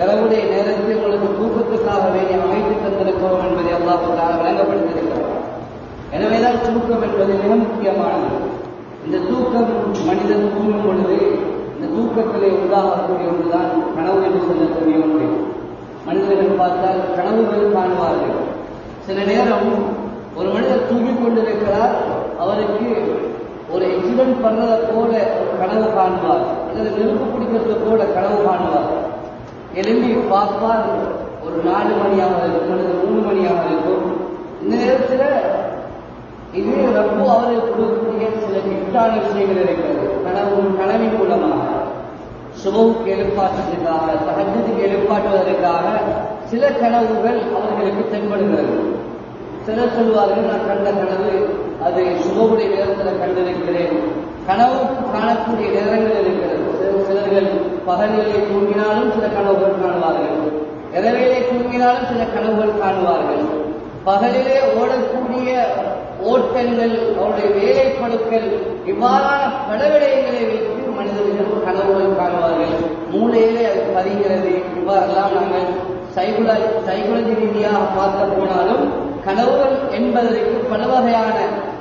இரவுடைய நேரத்தில் உங்களுக்கு தூக்கத்துக்காக வேண்டி அமைத்து தந்திருக்கிறோம் என்பதை அல்லாஹ் வழங்கப்படுத்திருக்கிறோம் எனவேதான் தூக்கம் என்பது மிக முக்கியமானது. இந்த தூக்கம் மனிதன் தூங்கும் பொழுது இந்த தூக்கத்திலே உண்டாகக்கூடிய ஒன்றுதான் கனவு என்று சொல்லக்கூடிய ஒன்று. மனிதர்கள் பார்த்தால் கனவுகள் காணுவார்கள். சில நேரம் ஒரு மனிதர் தூங்கிக் கொண்டிருக்கிறார் அவருக்கு ஒரு எக்ஸிடென்ட் பண்ணதை போல கனவு காணுவார். அல்லது நெருப்பு பிடிக்கிறது போல கனவு காணுவார். எழும்பி பார்ப்பார் ஒரு நாலு மணியாக இருக்கும் அல்லது மூணு மணியாக இருக்கும். இந்த நேரத்தில் இது ரொம்ப அவர்கள் கொடுக்கக்கூடிய சில கிட்டான விஷயங்கள் இருக்கிறது. கனவு கனவின் மூலமாக. சுபவுக்கு எழுப்பாற்றுவதற்காக தகஜத்துக்கு எழுப்பாற்றுவதற்காக சில கனவுகள் அவர்களுக்கு தென்படுகிறது. சிலர் சொல்வார்கள் நான் கண்ட கனவு அது சுபவுடைய நேரத்தில் கண்டிருக்கிறேன். கனவு காணக்கூடிய நேரங்கள் இருக்கிறது. சிலர்கள் பகலிலே தூங்கினாலும் சில கனவுகள் காணுவார்கள். இரவிலே தூங்கினாலும் சில கனவுகள் காணுவார்கள். பகலிலே ஓடக்கூடிய ஓட்டங்கள் அவருடைய வேலைப்படுக்கள் இவ்வாறான பல விடயங்களை வைத்து மனிதர்கள் கனவுகள் காணுவார்கள். மூளையிலே அது பதிகிறது. இவ்வாறெல்லாம் நாங்கள் சைகுல சைகுலஜி ரீதியாக பார்க்க போனாலும் கனவுகள் என்பதற்கு பல வகையான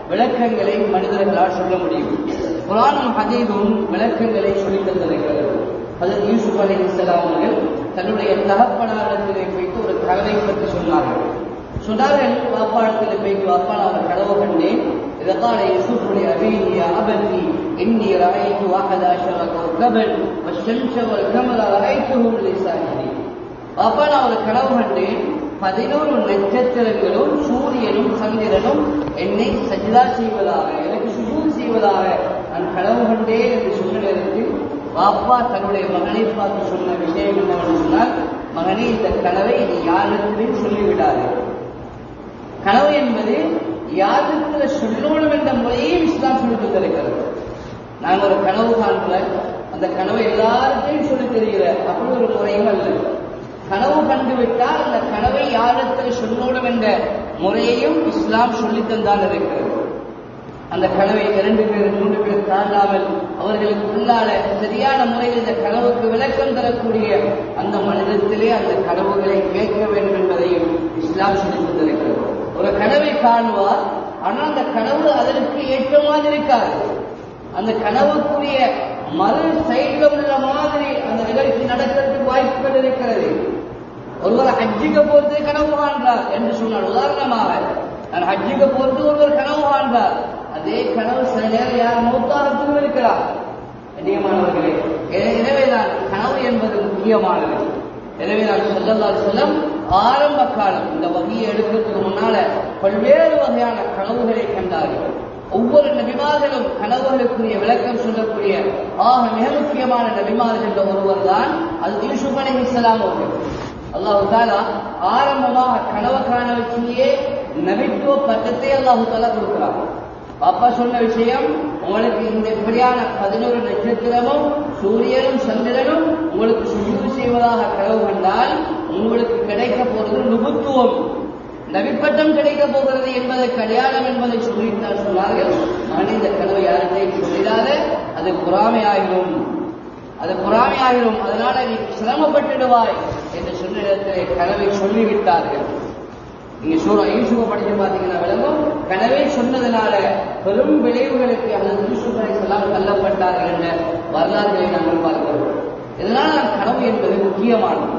விளக்கங்களை மனிதர்களால் சொல்ல முடியும். குரானும் ஹதீதும் விளக்கங்களை சொல்லித் தந்திருக்கிறது அதில் யூசுப் அலி இஸ்லாம் அவர்கள் தன்னுடைய தகப்பனாரத்திலே வைத்து ஒரு கனவை பற்றி சொன்னார்கள் சொன்னார்கள் வாப்பாடத்தில் போய்ட்டு வாப்பா நான் ஒரு கனவு கண்டேன் إذا قال يوسف لأبيه يا أبتي إني رأيت أحد عشر كوكبا والشمس والقمر رأيتهم لي ساجدين பாப்பா நான் ஒரு கனவு கண்டேன் பதினோரு நட்சத்திரங்களும் சூரியனும் சந்திரனும் என்னை சஜிதா செய்வதாக எனக்கு சுஜூத் செய்வதாக நான் கனவு கண்டேன் என்று சொன்ன நேரத்தில் பாப்பா தன்னுடைய மகனை பார்த்து சொன்ன விஷயம் என்னவென்று சொன்னால் மகனே இந்த கனவை நீ யாரிடத்திலும் சொல்லிவிடாது. கனவு என்பது யாரிடத்துல சொல்லணும் என்ற முறையே இஸ்லாம் சொல்லி தந்திருக்கிறது. நான் ஒரு கனவு காண்கிறேன் அந்த கனவை எல்லாருக்கும் சொல்லி தெரிகிற அப்படி ஒரு முறையும் அல்ல. கனவு கண்டுவிட்டால் அந்த கனவை யாரிடத்தில் சொல்லணும் என்ற முறையையும் இஸ்லாம் சொல்லித்தந்தான் இருக்கிறது. அந்த கனவை இரண்டு பேர் மூன்று பேர் தாண்டாமல் அவர்களுக்கு உள்ளால சரியான முறையில் இந்த கனவுக்கு விளக்கம் தரக்கூடிய அந்த மனிதத்திலே அந்த கனவுகளை கேட்க வேண்டும் என்பதையும் இஸ்லாம் சொல்லித்தந்திருக்கிறது ஒரு கனவை காணுவார் ஆனால் அந்த கனவு அதற்கு ஏற்ற மாதிரி இருக்காது. அந்த கனவுக்குரிய மறு சைடில் உள்ள மாதிரி அந்த நிகழ்ச்சி நடக்கிறதுக்கு வாய்ப்புகள் இருக்கிறது. ஒருவர் ஹஜ்ஜிக்க போறது கனவு காண்றார் என்று சொன்னார் உதாரணமாக நான் ஹஜ்ஜிக்க போறது ஒருவர் கனவு காண்றார். அதே கனவு சில நேரம் யார் மூத்தாரத்துக்கும் இருக்கிறார் கண்ணியமானவர்களே எனவேதான் கனவு என்பது முக்கியமானது. எனவே நான் சொல்லல்லா செல்லம் ஆரம்ப காலம். இந்த வகையை எடுக்கிறதுக்கு முன்னால பல்வேறு வகையான கனவுகளை கண்டார்கள். ஒவ்வொரு நபிமார்களும் கனவுகளுக்குரிய விளக்கம் சொல்லக்கூடிய ஆக மிக முக்கியமான நபிமார்கள் என்ற ஒருவர் தான் அது யூசுப் அலி இஸ்லாம் அவர்கள். அல்லாஹு தாலா ஆரம்பமாக கனவு காண வச்சியே நபித்துவ பட்டத்தை அல்லாஹு தாலா கொடுக்கிறார் அப்பா சொன்ன விஷயம் உங்களுக்கு இந்த இப்படியான பதினோரு நட்சத்திரமும் சூரியனும் சந்திரனும் உங்களுக்கு சுஜூது செய்வதாக கனவு கண்டால் உங்களுக்கு கிடைக்க போறது நுபுத்துவம். நபிப்பட்டம் கிடைக்க போகிறது என்பதை கல்யாணம் என்பதை சொல்லித்தான் சொன்னார்கள். மகனே இந்த கனவு யார்கிட்டையும் சொல்லிடாத அது பொறாமையாகிடும் அது பொறாமையாகிடும் அதனால நீ சிரமப்பட்டுடுவாய் என்று சொன்ன இடத்திலே கனவை சொல்லிவிட்டார்கள். நீங்க சூரா யூசுஃபை படிச்சு பார்த்தீங்கன்னா விளங்கும். கனவை சொன்னதுனால பெரும் விளைவுகளுக்கு அந்த யூசுப் அலைஹிஸ்ஸலாம் தள்ளப்பட்டார்கள் என்ற வரலாறுகளை நாங்கள் பார்க்கிறோம். இதனால் நான் கனவு என்பது முக்கியமானது.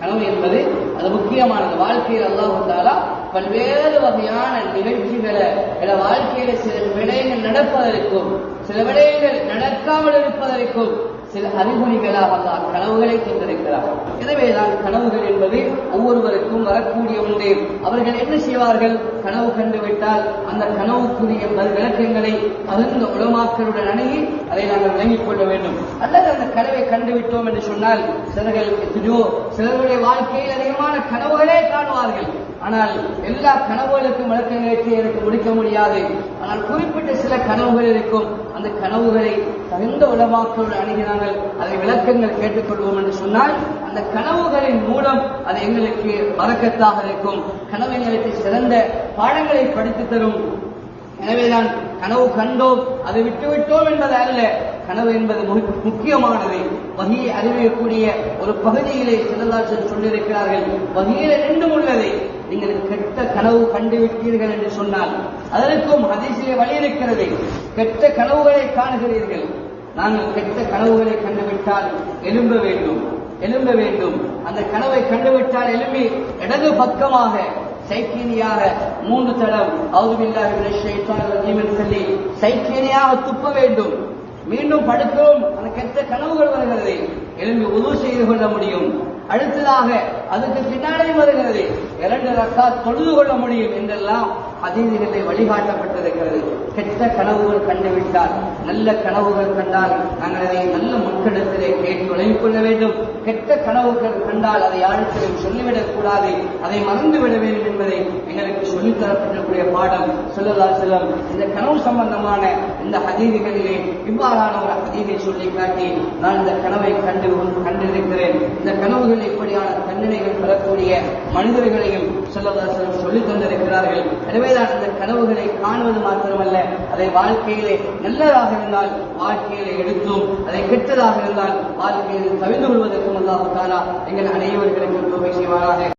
கனவு என்பது அது முக்கியமானது. வாழ்க்கையில் எல்லாம் வந்தாலும் பல்வேறு வகையான நிகழ்ச்சிகளை சில வாழ்க்கையில சில விடயங்கள் நடப்பதற்கும் சில விடயங்கள் நடக்காமல் இருப்பதற்கும் சில அறிகுறிகளாக அல்லாஹ் கனவுகளை தந்திருக்கிறார் எனவேதான் கனவுகள் என்பது ஒவ்வொருவருக்கும் வரக்கூடிய ஒன்று அவர்கள் என்ன செய்வார்கள்? கனவு கண்டுவிட்டால் அந்த கனவுக்குரிய விளக்கங்களை தகுந்த உலமாக்களுடன் அணுகி அதை நாங்கள் விளங்கிக் கொள்ள வேண்டும். அல்லது அந்த கனவை கண்டுவிட்டோம் என்று சொன்னால் சிலர்கள் எத்தனையோ சிலருடைய வாழ்க்கையில் அதிகமான கனவுகளே காணுவார்கள். ஆனால் எல்லா கனவுகளுக்கும் விளக்கங்களை எனக்கு முடிக்க முடியாது. ஆனால் குறிப்பிட்ட சில கனவுகள் இருக்கும். அந்த கனவுகளை தகுந்த உலமாக்களோடு அணுகினாங்கள் அதை விளக்கங்கள் கேட்டுக்கொள்வோம் என்று சொன்னால் அந்த கனவுகளின் மூலம் அது எங்களுக்கு வரக்கத்தாக இருக்கும். கனவு எங்களுக்கு சிறந்த பாடங்களை படித்து தரும் எனவே நான் கனவு கண்டோம் அதை விட்டுவிட்டோம் என்பது அல்ல. கனவு என்பது முக்கியமானது. வகையை அறிவிக்கக்கூடிய ஒரு பகுதியிலே செல்லலாசன் சொல்லியிருக்கிறார்கள் வகையில ரெண்டும் உள்ளது. நீங்கள் கெட்ட கனவு கண்டுவிட்டீர்கள் என்று சொன்னால் அதற்கும் அதிசய வழி இருக்கிறது கெட்ட கனவுகளை காணுகிறீர்கள். நாங்கள் கெட்ட கனவுகளை கண்டுவிட்டால் எழும்ப வேண்டும். எழும்ப வேண்டும். அந்த கனவை கண்டுவிட்டால் எழும்பி இடது பக்கமாக சைக்கினியாக மூன்று தடம் அவுதுபில்லாஹி சொல்லி சைக்கினியாக துப்ப வேண்டும். மீண்டும் படுக்கவும் அந்த கெட்ட கனவுகள் வருகிறது. எழுந்து உதவு செய்து கொள்ள முடியும். அடுத்ததாக அதுக்கு பின்னாலே வருகிறது. இரண்டு ரக்கா தொழுது கொள்ள முடியும் என்றெல்லாம் அதீதிகளை வழிகாட்டப்பட்டிருக்கிறது. கெட்ட கனவுகள் கண்டுவிட்டால் நல்ல கனவுகள் கண்டால் நாங்கள் அதை நல்ல மக்களிடத்திலே கேட்டு விளங்கிக் கொள்ள வேண்டும். கெட்ட கனவுகள் கண்டால் அதை யாருக்கும் சொல்லிவிடக் கூடாது. அதை மறந்து விட வேண்டும் என்பதை எங்களுக்கு சொல்லித்தரப்பட்டிருக்கூடிய பாடம் சொல்லலா செல்லம் இந்த கனவு சம்பந்தமான இந்த ஹதீதிகளிலே இவ்வாறான ஒரு ஹதீதை சொல்லி காட்டி நான் இந்த கனவை கண்டு கண்டிருக்கிறேன். இந்த கனவுகள் இப்படியான தண்டனைகள் பெறக்கூடிய மனிதர்களையும் சொல்லலா செல்லம் சொல்லித் தந்திருக்கிறார்கள். எனவேதான் இந்த கனவுகளை காணுவது மாத்திரமல்ல. அதை வாழ்க்கையிலே நல்லதாக இருந்தால் வாழ்க்கையிலே எடுத்தும். அதை கெட்டதாக இருந்தால் வாழ்க்கையில் தவிர்த்து கொள்வதற்கும் அல்லாஹு தாலா எங்கள் அனைவர்களுக்கும் தொகை செய்வாராக.